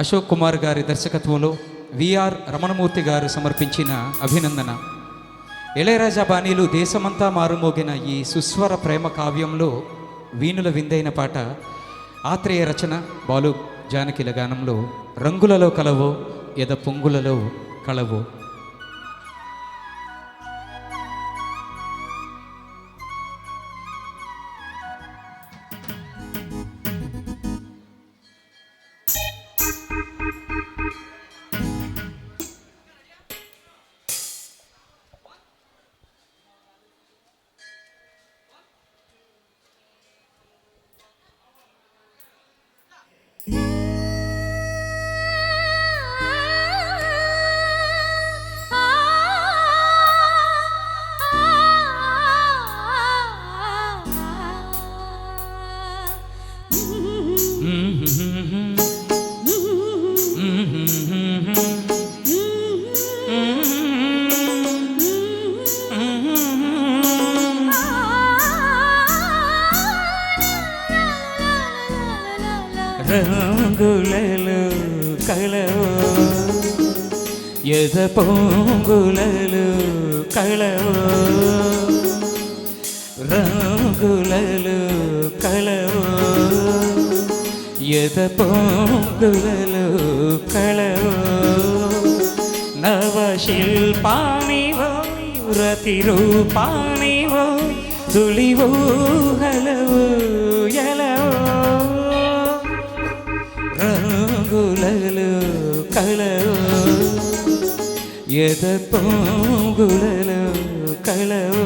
అశోక్ కుమార్ గారి దర్శకత్వంలో విఆర్ రమణమూర్తి గారు సమర్పించిన అభినందన. ఇళయరాజా బాణీలు దేశమంతా మారుమోగిన ఈ సుస్వర ప్రేమ కావ్యంలో వీణుల విందైన పాట ఆత్రేయ రచన బాలు జానకిల గానంలో రంగులలో కలవో ఎద పొంగులలో కలవో. you. రంగులలో కలవో ఎద పొంగులలో కలవో రంగులలో కలవో ఎద పొంగులలో కలవో నవశిల్పానివో రతిరూపానివో తులివో హలవో రంగులలో కలవు ఎద పొంగులలో కలవు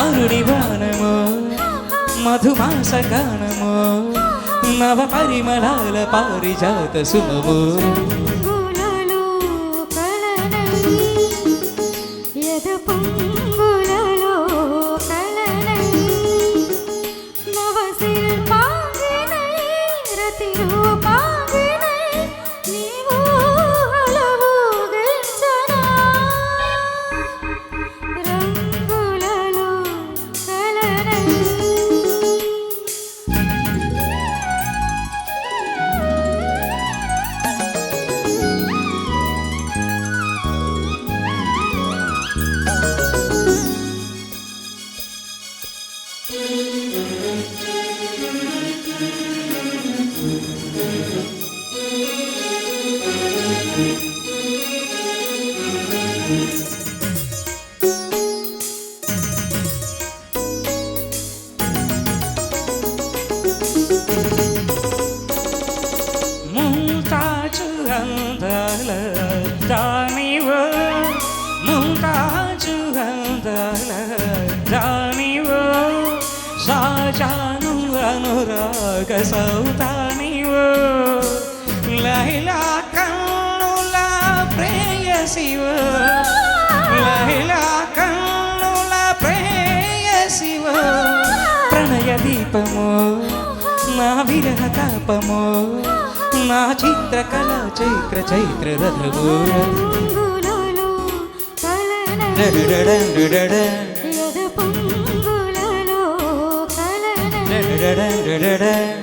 మరుడి వానమో మధుమాస గానమో నవ పరిమళాల పారిజాత సుమము தானிவ முந்தாச்சு அந்த தான షాజాను అనురాగ సౌదానివో లైలా కన్నుల ప్రేయసివో. లైలా కన్నుల ప్రేయసివో. ప్రణయ దీపము నా విరహ తాపము నా చిత్రకళ చైత్ర చైత్ర రథము. da da da da da